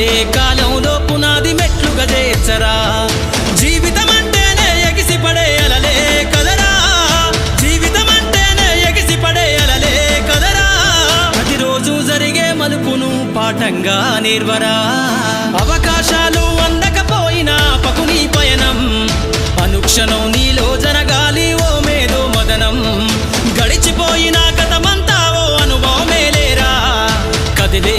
ఏ కాలంలో పునాది మెట్లుగా చేర్చరా జీవితం అంటేనే ఎగిసి పడే అలలే కదరా? జీవితం అంటేనే ఎగిసి పడే అలలే కదరా? ప్రతిరోజు జరిగే మలుపును పాఠంగా నిర్వరా? అవకాశాలు అందకపోయినా పకుని పయనం. అనుక్షణం నీలో జరగాలి ఓ మేధో మదనం. గడిచిపోయిన కథమంతా ఓ అనుభవమే లేరా? కదిలే